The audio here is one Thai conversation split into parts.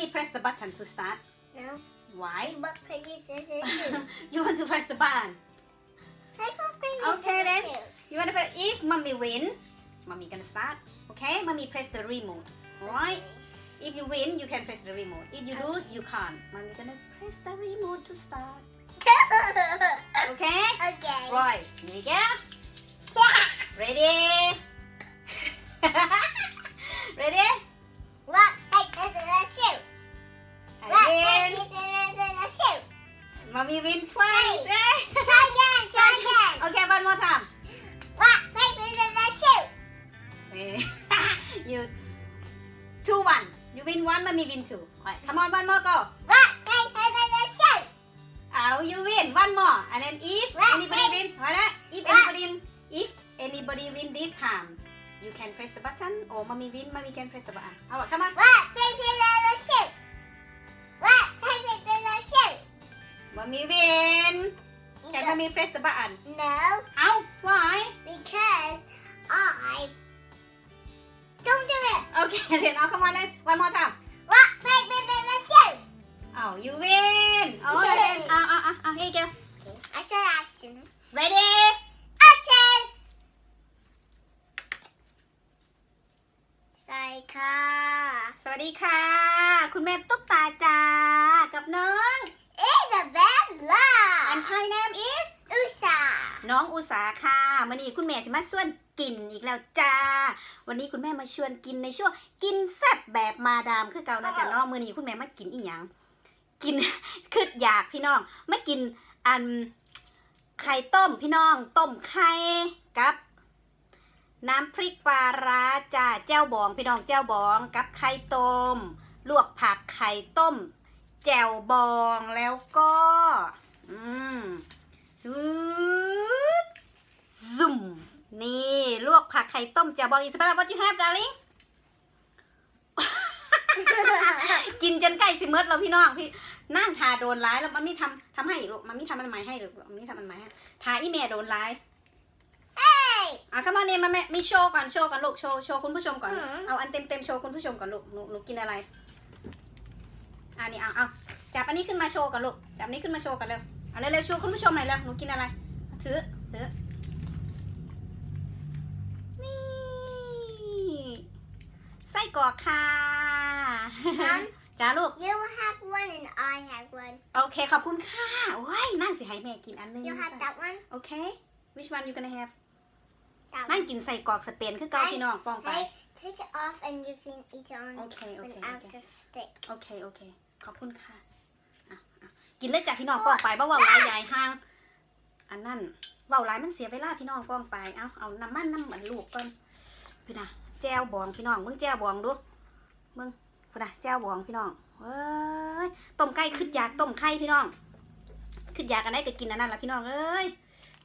mommy press the button to start. No. why? But Peggy says it too. you want to press the button? I got Peggy Okay, then. you want to press if mommy win mommy gonna start okay? Mommy press the remote alright? If you win you can press the remote. If you lose you can't. Mommy gonna press the remote to start. Okay? Okay. right here you go. Ready ready anybody win this time, you can press the button, or mommy win, mommy can press the button. Alright, come on. Rock, paper, scissors, shoot. Rock, paper, scissors, shoot. Mommy win. Can mommy press the button? No, Ow, why? because I don't do it. Okay, then oh, come on then, one more time. Rock, paper, scissors, shoot. Oh, you win. Oh, then, ah, ah, ah, ah, here you go. Okay. I said action. Ready? ใส่ค่ะ สวัสดีค่ะ คุณแม่ตุ๊กตาจ้ากับน้อง It's the best love and Thai name is อุษาน้องอุสาค่ะมื่อนี้คุณแม่สิมาชวนกินอีกแล้วจ้า วันนี้คุณแม่มาชวนกินในช่วงกินแซ่บแบบมาดามคือเก่านะจ๊ะเน้องมื่อนี้คุณแม่มากินอีหยังกินคืออยากพี่น้องมากินอันไข่ต้มพี่น้อง ต้มไข่กับ น้ำพริกปลาร้าจ้าแจ้วบอง พี่น้องแจ้วบอง กับไข่ต้ม ลวกผักไข่ต้ม แจ่วบองแล้วก็ อืมซุ่มนี่ ลวกผักไข่ต้มแจ่วบองอิสบารา what you have darling กินจนใกล้สิเมิดแล้วพี่น้องพี่นั่งทาโดนร้ายแล้วมันไม่ทำทำให้ลูกมันไม่ทำมันใหม่ให้หรือมันไม่ทำมันใหม่ให้ทาอีเมลโดนร้าย อะ come on เนี่ยมาแม่มีโชว์ก่อนโชว์ก่อนลูกโชว์โชว์คุณผู้ชมก่อน อืม เอาอันเต็มเต็มๆโชว์คุณผู้ชมก่อนลูกหนูหนูกินอะไรอันนี้เอาเอาจับอันนี้ขึ้นมาโชว์ก่อนลูกจับอันนี้ขึ้นมาโชว์ก่อนเร็วเอาเร็วๆโชว์คุณผู้ชมหน่อยเร็วหนูกินอะไรถือถือนี่ไส้กรอกค่ะ Mom จ้าลูก you have one and I have one โอเคขอบคุณค่ะโอ้ยนั่งสิให้แม่กินอันนึง you have that one โอเค which one you gonna have that นั่ง one กินใส่กรอกสเปนคือเกาพี่น้องป้องไป hey take it off and you can eat it on โอเคโอ an เคโอเค outer stick โอเคโอเคขอบคุณค่ะอะอะกินเลยจากพี่น้องป้องไปบ่เว่าร้ายยายห้าง อันนั่นเว่าร้ายมันเสียเวลาพี่น้องป้องไปเอาเอาน้ำมันน้ำเหมือนลูกก่อนพี่นะแจ้วบองพี่น้องมึงแจ้วบองดูมึงพี่นะแจ้วบองพี่น้องเว้ยต้มไก่ขึ้นอยากต้มไข่พี่น้องขึ้นอยากกันได้ก็กินอันนั้นละพี่น้องเอ้ย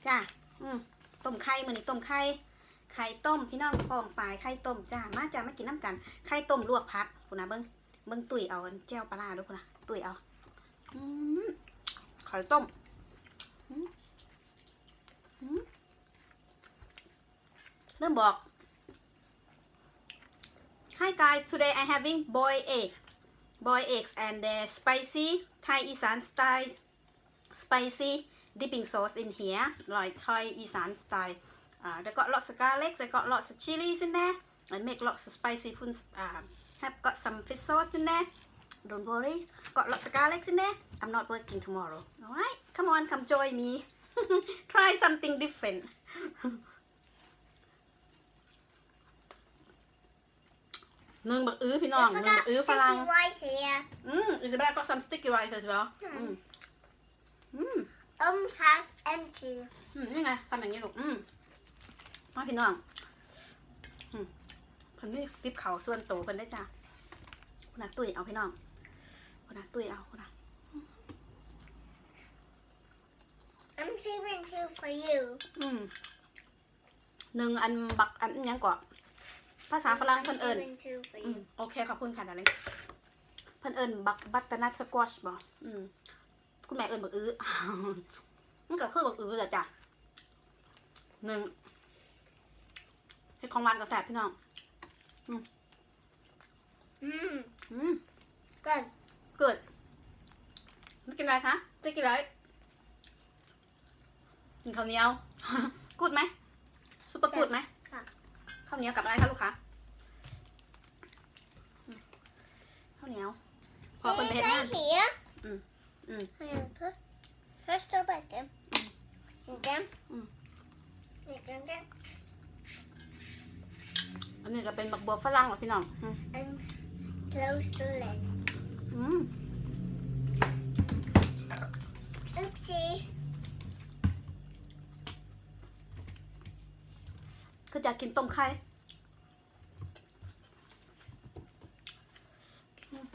จ้าอืม ต้มไข่มือนี้ต้มไข่ไข่ต้มพี่น้องปองไปไข่ต้มจ้ามาจ้ามากินน้ำกันไข่ต้มลวกพักคุณนะเบิ้งเบิ่งตุ๋ยเอาแจ้วปลาด้วยคุณนะตุ๋ยเอาอืมไข่ต้มเริ่มบอก Hi guys today I having boiled egg boiled eggs and the spicy Thai Isan style spicy dipping sauce in here like Thai Isan style uh, they got lots of garlic they got lots of chilies in there and make lots of spicy food uh, have got some fish sauce in there. Don't worry, got lots of garlics in there. I'm not working tomorrow. Alright, come on, come join me. Try something different. หนึ่งบักอื้อพี่น้องหนึ่งบักอื้อฝรั่ง sticky rice here อืม Isabella got some sticky rice as well อืมอืม um have empty อืมนี่ไงทำอย่างนี้ลูกอืมมาพี่น้องอืมเพิ่นไม่ติบเขาส่วนโตวเพิ่นได้จ้ะคนน่ะตุ้ยเอาพี่น้องคนน่ะตุ้ยเอาคนน่ะ I'm saving two for you อืมหนึ่งอันบักอันอิหยังก่อนภาษาฝรั่งเพิ่นเอิญ saving two for อื you มโอเคขอบคุณค่ะดาริงเพิ่นเอิญบักบัตเตอร์นัทสควอชบ่อืม คุณแม่เอิญบักอื้อมันก็คือบักอื้อแหละจ้ะหนึ่งเฮ็ดของหวานกับแซ่บพี่น้อง mm. อืม Good. เกิดไม่กินอะไรคะจะกินอะไรกินข้าวเหนียวกูดไหมซุปเปอร์กูดไหมค่ะข้าวเหนียวกับอะไรคะลูกค้าอืมข้าวเหนียวพอเป็นไปเห็นงาน here. Mm. Mm. I'm gonna put first up at them. And them. Mm. And them. them. อันนี้จะเป็นบักบัวฝรั่งเหรอพี่น้องอืม And close the lid. อืม Oopsie. คือจะกินต้มไข่อืม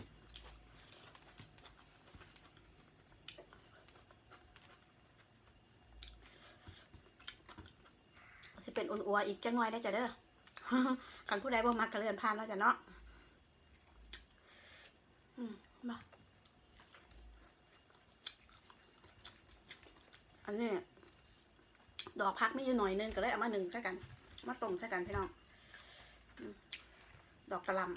ิเป็นอุ่นอัวอีกจังหน่อยได้จ้ะเด้อคันผู้ใดบ่มักกระเลือนผ่านแล้วจ้ะเนาะอืมมาอันนี้ดอกพักมีอยู่หน่อยนึงก็เลยเอามาหนึ่งใส่กัน มาต้มใส่กันพี่น้องดอกกระลำ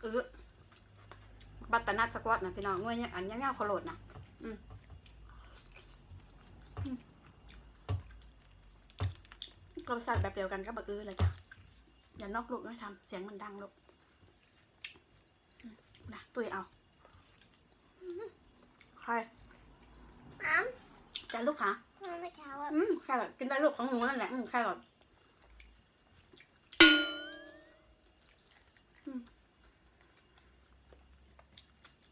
เออบัตตานัดสกวัตนะพี่น้องงวยเนี่อันยังเงาขโหลดนะอืมอืม ก็ใส่แบบเดียวกันก็บักอื้อเลยจ้ะ อย่านอกลูกไม่ทำเสียงมันดังลูกอืมนะตุ้ยเอาอืมใคร Mom, จ้ะลูกค่ะ want the carrot? อืมแครอทกินได้ลูกของหนูนั่นแหละอืมแครอทอืม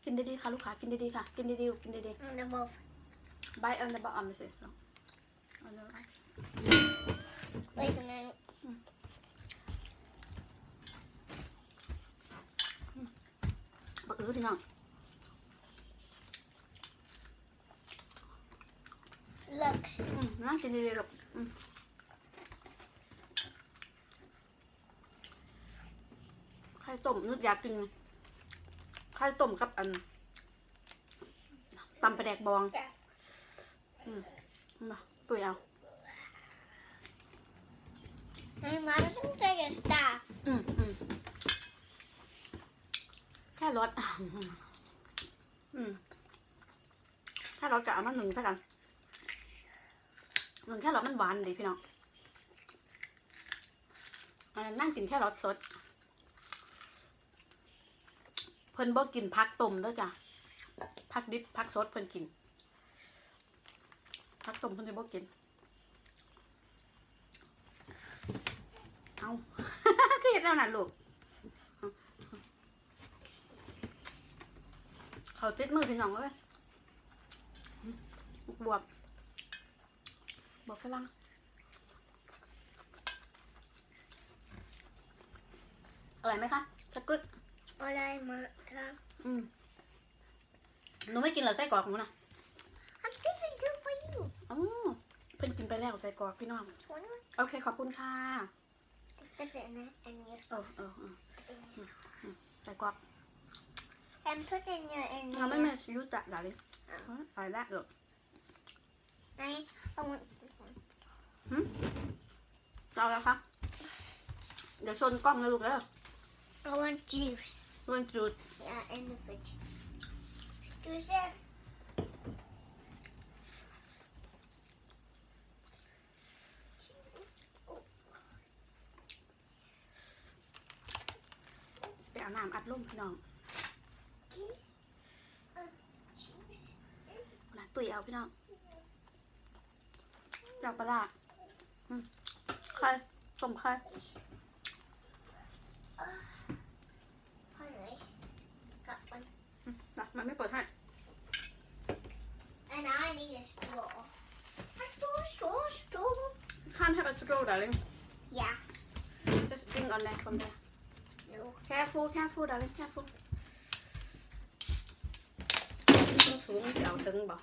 กินดีๆค่ะลูกค้ากินดีๆค่ะ กินดีๆลูกกินดี And the wolf. ๆ bite on the bottom สิลอ ง on the right Wait a minute. บักอื้อพี่น้อง Look. อืมนั่งกินดีๆลูกอืมไข่ต้มนึกอยากกินไข่ต้มกับอันตำปลาแดกบองมาตุยเอา My mom's gonna take a staff. อืมอืมแค่รสอืมแค่รสจะเอามาหนึ่งเท่ากันหนึ่งแค่รสมันหวานดีพี่น้องอันนั้นนั่งกินแค่รสสด เพิ่นบ่กินพักต้มเด้อจ้ะพักดิบพักสดเพิ่นกินพักต้มเพิ่นจะบ่กิน เอาคือเห็ดแล้วนั่นลูกเขาติดมือพี่น้องเลยบวบบวบฝรั่งอร่อยไหมคะสกุต What I want. Come. อืมหนูไม่กินเหรอไส้กรอกหนูนะ I'm taking two for you. อ๋อเพิ่นกินไปแล้วไส้กรอกพี่น้อง One one. โอเคขอบคุณค่ะ Just dip it in it and your เออ sauce. เออเออ In your sauce. ไส้กรอก And put in your in เราไม่ your. ไม่ยูสจัดอะไรไปแล้วเออ I I want some. เอาแล้วครับ เดี๋ยวชนกล้องนะลูกแล้ว I want juice. ชนจุด Yeah, in the fridge. Excuse it. ไปเอา น้ำอัดลมพี่น้อง Juice. นะตุยเอาพี่น้องจับปลาร้าอืมไข่ต้มไข่ Honey, got one. อืมนะมันไม่เปิดให้ And I need a straw. A straw, straw, straw. can't have a straw darling Yeah. just drink on there from there No. Careful, careful, darling, careful. Nó xuống xào từng bỏ.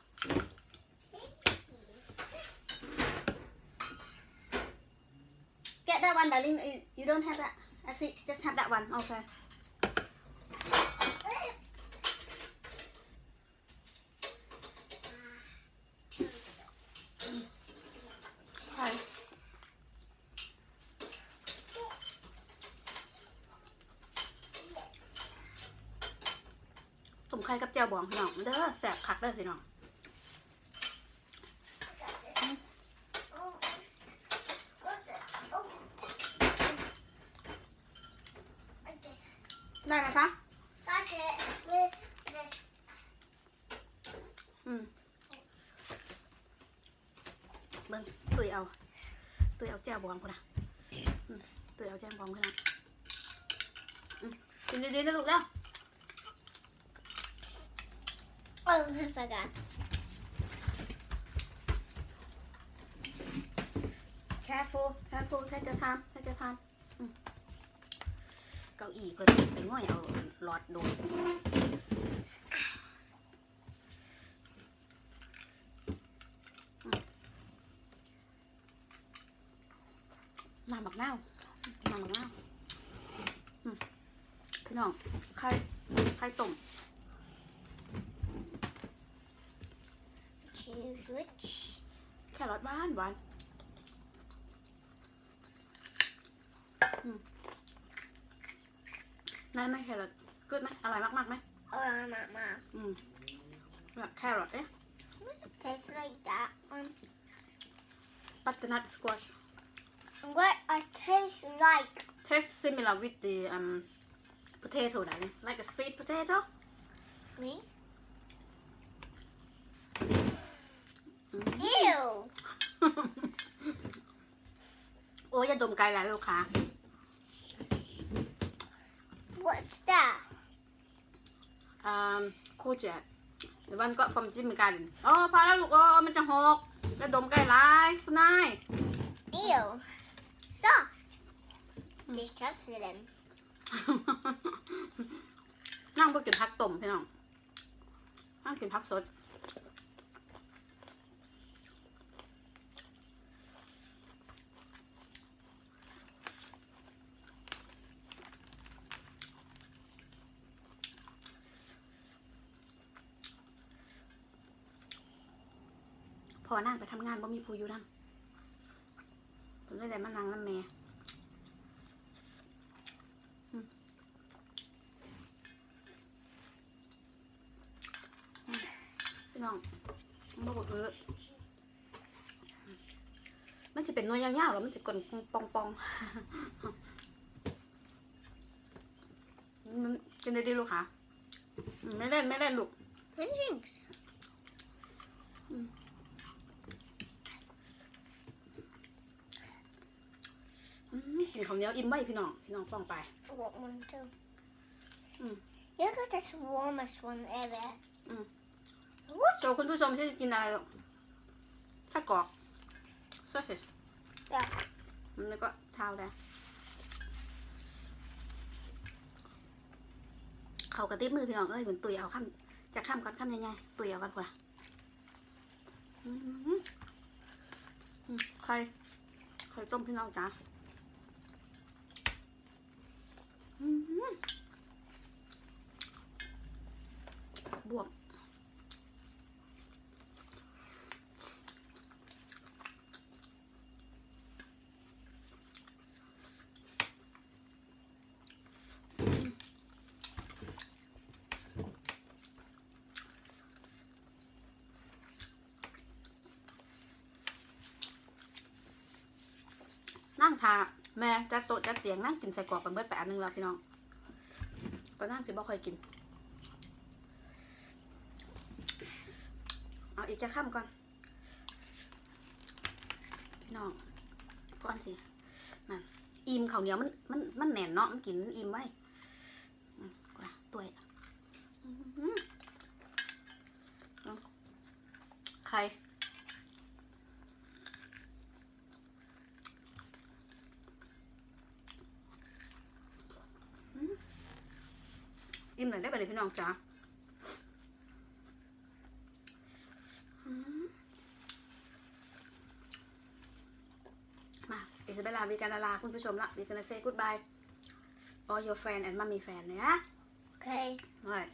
Get that one, darling. You don't have that. I see. Just have that one. Okay. องพี่น้องเด้อแสบคักเด้อพี่น้องได้ไหมคะ Got it with this. อืมเบิ่งตุยเอาตุยเอาแจ่วบองคนน่ะอืมตุยเอาแจ่วบองคนน่ะอืมกินดีๆนะลูกเด้อ Oh, I forgot. careful careful take your time take your time เก้าอี้เพิ่นไปง่อยเอาหลอดดูดอืมน้ำบักนาวน้ำบักนาวพี่น้องไข่ไข่ต้ม Choose which. แครอทหวานหวานอืมได้ไหมแครอทกึดไหมอร่อยมากๆไหม Oh, mama. อืมแบบแครอทเอ๊ะ Tastes like that one. บัตเตอร์นัทสควอช What it tastes like. taste similar with the um potato darling like a sweet potato Me? อืม Ew. โอ้ยอย่าดมไกลหลายลูกค้า What's that? um cool jet the one got from Jimmy Garden โอ้พอแล้วลูกโอ้มันจะหกแล้วดมไกลหลายคุณนาย Ew. Stop. Disgusting. นั่งเพื่อกินผักต้มพี่น้องนั่งกินผักสด อนั่งไปทำงานบ่มีผู้อยู่นั่งผมเลยได้มานั่งน้ำแม่พี่น้องมันบอกเออมันจะเป็นนวยยาวๆหรอมันจะกลนปองปองมันกินได้ดีลูกค่ะ ไม่เล่นไม่เล่นลูก Thanks. อืม กินข้าวเหนียวอิ่มไว้พี่น้อง พี่น้องป้องไป I want one too. Mm. You got the warmest one ever. Mm. What? โชว์คุณผู้ชมที่กินอะไรลูกไส้กรอกซอสเซจ Yeah. แล้วก็ชาวแดงเขากระติบมือพี่น้องเอ้ยเหมือนตุยเอาข้ามจะข้ามก่อนข้ามยังไงตุยเอาก่อนกว่าอืมอืมใครใครต้มพี่น้องจ้าอืมบวก นั่งทาแม่จัดโต๊ะจัดเตียงนั่งกินใส่กรอกกันเบิดไปอันหนึงแล้วพี่น้องก็นั่งสิบ่ค่อยกิน เอาอีกจะข้ามก่อน พี่น้องก่อนสินั่นอิ่มข้าวเหนียวมันมันมันแน่นเนาะมันกินมันอิ่มไว้กว่าตัวอื้อหือเอาใคร อิ่มหน่อยได้ไปเลยพี่น้องจ้าอืมมาอิซาเบลลาวีการลาคุณผู้ชมละวีการเซ่กูดบาย all your friend and mommy fan เนี่ยนะ Okay. เลย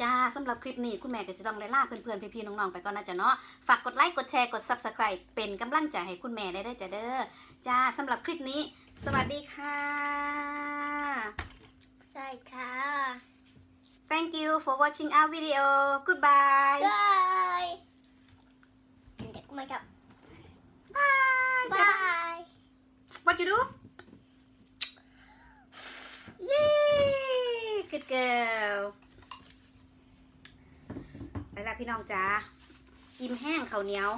จ้าสำหรับคลิปนี้คุณแม่ก็จะต้องไล่ล่าเพื่อนๆพี่ๆน้องๆไปก่อนนะจ๊ะเนาะฝากกดไลค์กดแชร์กด subscribe เป็นกำลังใจให้คุณแม่ได้ได้วยจ้ะเด้อจ้าสำหรับคลิปนี้ สวัสดีค่ะ Say car. thank you for watching our video goodbye บายเด็กมาจับ bye บาย what you do yay good girl ไปละพี่น้องจ้าอิ่มแห้งข้าวเหนียว